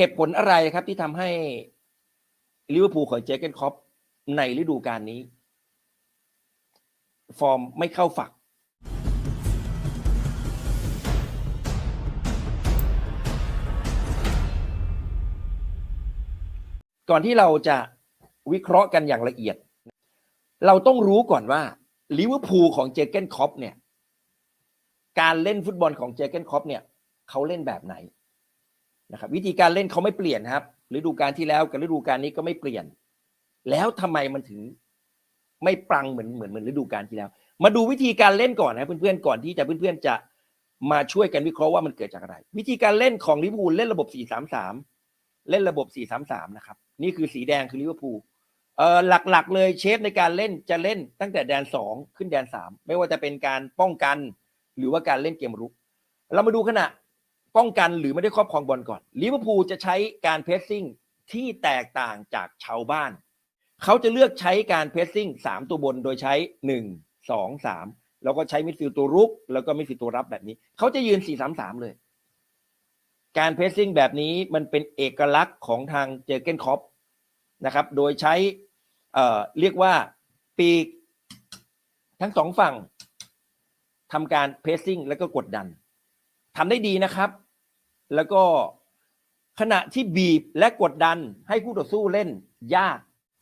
เหตุผลอะไรครับที่ทำให้ลิเวอร์พูลของเจเกนคอปในฤดูกาลนี้ ฟอร์มไม่เข้าฝัก ก่อนที่เราจะวิเคราะห์กันอย่างละเอียด เราต้องรู้ก่อนว่าลิเวอร์พูลของเจเกนคอปเนี่ย การเล่นฟุตบอลของเจเกนคอปเนี่ยเขาเล่นแบบไหน นะครับวิธีการเล่นเขาไม่เปลี่ยนครับฤดูกาลที่แล้วกับฤดูกาลนี้ก็ไม่เปลี่ยน แล้วทำไมมันถึงไม่ปรังเหมือนเหมือนเหมือนฤดูกาลที่แล้ว มาดูวิธีการเล่นก่อนนะเพื่อนๆก่อนที่จะเพื่อนๆจะมาช่วยกันวิเคราะห์ว่ามันเกิดจากอะไร วิธีการเล่นของลิเวอร์พูลเล่นระบบ 4-3-3 เล่นระบบ 4-3-3 นะครับ นี่คือสีแดงคือลิเวอร์พูลเอ่อหลักๆ เลยเชฟในการเล่นจะเล่นตั้งแต่แดน 2 ขึ้นแดน 3 ไม่ว่าจะเป็นการป้องกัน หรือว่าการเล่นเกมรุก เรามาดูขณะ ป้องกันหรือไม่ได้ครอบครองบอลก่อนลิเวอร์พูลจะใช้การเพรสซิ่งที่แตกต่างจากชาวบ้าน เขาจะเลือกใช้การเพรสซิ่งสามตัวบนโดยใช้หนึ่งสองสามแล้วก็ใช้มิดฟิลด์ตัวรุก แล้วก็มิดฟิลด์ตัวรับแบบนี้ เขาจะยืนสี่สามสามเลย การเพรสซิ่งแบบนี้มันเป็นเอกลักษณ์ของทางเจอเกนคอปนะครับ โดยใช้เอ่อเรียกว่าปีกทั้งสองฝั่งทำการเพรสซิ่งแล้วก็กดดัน ทำได้ดีนะครับ แล้วก็ขณะที่บีบและกดดันให้คู่ต่อสู้เล่นยาก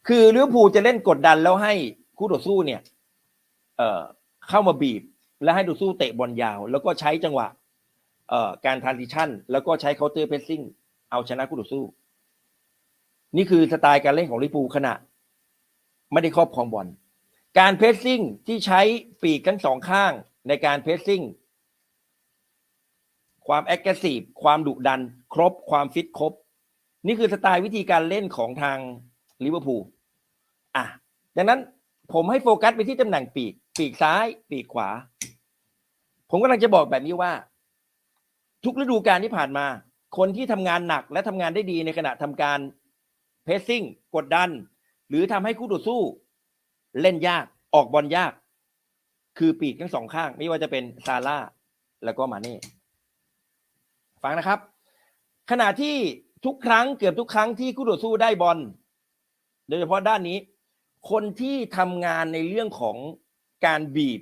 คือลิเวอร์พูลจะเล่นกดดันแล้วให้คู่ต่อสู้เนี่ย เอ่อเข้ามาบีบ และให้ต่อสู้เตะบอลยาว แล้วก็ใช้จังหวะ เอ่อการทรานซิชันแล้วก็ใช้เคาน์เตอร์เพรสซิ่งเอาชนะคู่ต่อสู้ นี่คือสไตล์การเล่นของลิเวอร์พูลขณะ ไม่ได้ครอบครองบอลการเพรสซิ่งที่ใช้ปีกทั้งสองข้างในการเพรสซิ่ง ความแอคทีฟความดุดัน ครบความฟิตครบ นี่คือสไตล์วิธีการเล่นของทางลิเวอร์พูลอะดังนั้นผมให้โฟกัสไปที่ตำแหน่งปีก ปีกซ้าย ปีกขวา ผมกำลังจะบอกแบบนี้ว่า ทุกฤดูกาลที่ผ่านมา คนที่ทำงานหนักและทำงานได้ดีในขณะทำการเพสซิ่งกดดัน หรือทำให้คู่ต่อสู้ เล่นยากออกบอลยาก คือปีกทั้งสองข้าง ไม่ว่าจะเป็นซาร่าแล้วก็มาเน่ ฟังนะครับ ขณะที่ทุกครั้งเกือบทุกครั้งที่คู่ต่อสู้ได้บอลโดยเฉพาะด้านนี้ คนที่ทำงานในเรื่องของการบีบ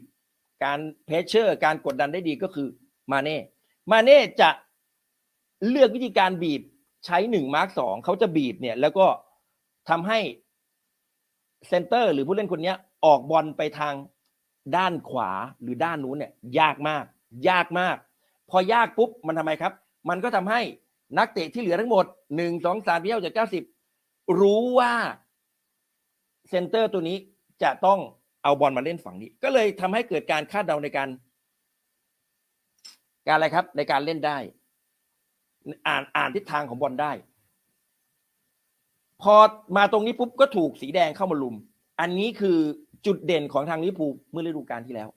การเพชเชอร์ การกดดันได้ดีก็คือมาเน่มาเน่จะเลือกวิธีการบีบใช้หนึ่งมาร์กสองเขาจะบีบเนี่ย แล้วก็ทำให้เซนเตอร์ หรือผู้เล่นคนนี้ออกบอลไปทางด้านขวาหรือด้านนู้นเนี่ย ยากมาก ยากมาก พอยากปุ๊บมันทำไมครับ มันก็ทำให้นักเตะที่เหลือทั้งหมดหนึ่งสองสามเที่ยวจากเก้าสิบรู้ว่าเซนเตอร์ตัวนี้จะต้องเอาบอลมาเล่นฝั่งนี้ ก็เลยทำให้เกิดการคาดเดาในการ การอะไรครับ ในการเล่นได้ อ่านอ่านทิศทางของบอลได้ พอมาตรงนี้ปุ๊บก็ถูกสีแดงเข้ามาลุม อันนี้คือจุดเด่นของทางลิเวอร์พูเมื่อฤดูกาลที่แล้ว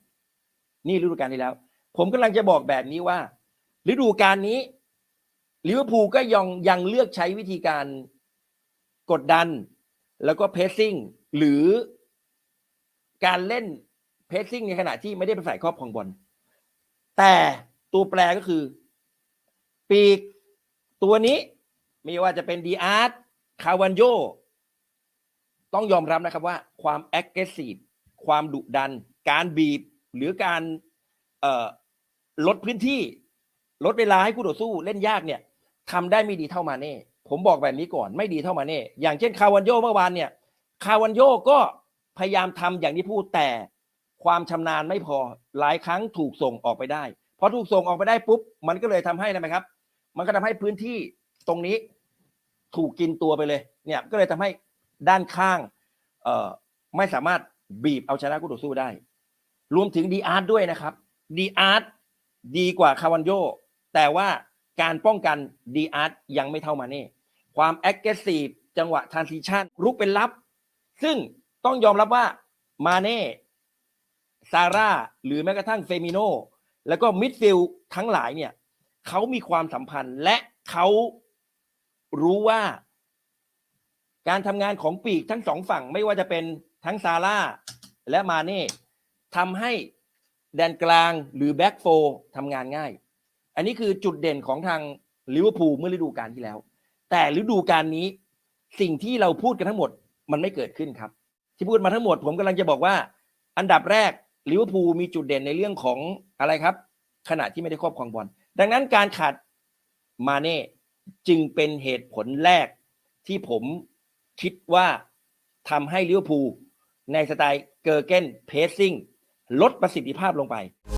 นี่ฤดูกาลที่แล้ว ผมกำลังจะบอกแบบนี้ว่าฤดูกาลนี้ ลิเวอร์พูลก็ยังยังเลือกใช้วิธีการกดดัน แล้วก็เพสซิ่งหรือการเล่นเพสซิ่งในขณะที่ไม่ได้เป็นฝ่ายครอบครองบอลแต่ตัวแปรก็คือ ปีกตัวนี้ไม่ว่าจะเป็นดีอาร์ตคาวันโยต้องยอมรับนะครับว่าความแอคทีฟความดุดัน การบีบ หรือการลดพื้นที่ ลดเวลาให้คู่ต่อสู้เล่นยากเนี่ย ทำได้ไม่ดีเท่ามาเน่ผมบอกแบบนี้ก่อนไม่ดีเท่ามาเน่อย่างเช่นคาวันโยเมื่อวานเนี่ยคาวันโยก็พยายามทำอย่างที่พูดแต่ความชำนาญไม่พอหลายครั้งถูกส่งออกไปได้พอถูกส่งออกไปได้ปุ๊บ มันก็เลยทำให้นะไหมครับ มันก็ทำให้พื้นที่ตรงนี้ถูกกินตัวไปเลย เนี่ยก็เลยทำให้ด้านข้างเอ่อไม่สามารถบีบเอาชนะคู่ต่อสู้ได้ รวมถึงดีอาร์ตด้วยนะครับดีอาร์ตดีกว่าคาวันโยแต่ว่า การป้องกันดีอาร์ตยังไม่เท่ามาเน่ความแอคทีฟจังหวะทรานซิชันรุกเป็นลับ ซึ่งต้องยอมรับว่ามาเน่ซาร่าหรือแม้กระทั่งเฟมิโนแล้วก็มิดฟิลทั้งหลายเนี่ยเขามีความสัมพันธ์และเขารู้ว่า การทำงานของปีกทั้งสองฝั่ง ไม่ว่าจะเป็นทั้งซาร่าและมาเน่ทำให้แดนกลางหรือแบ็กโฟทำงานง่าย อันนี้คือจุดเด่นของทางลิเวอร์พูลเมื่อฤดูกาลที่แล้ว แต่ฤดูกาลนี้สิ่งที่เราพูดกันทั้งหมดมันไม่เกิดขึ้นครับ ที่พูดมาทั้งหมดผมกำลังจะบอกว่า อันดับแรกลิเวอร์พูลมีจุดเด่นในเรื่องของอะไรครับ ขณะที่ไม่ได้ครอบครองบอลดังนั้นการขาดมาเน่จึงเป็นเหตุผลแรกที่ผมคิดว่าทำให้ลิเวอร์พูลในสไตล์เกอร์เกนเพสซิ่งลดประสิทธิภาพลงไป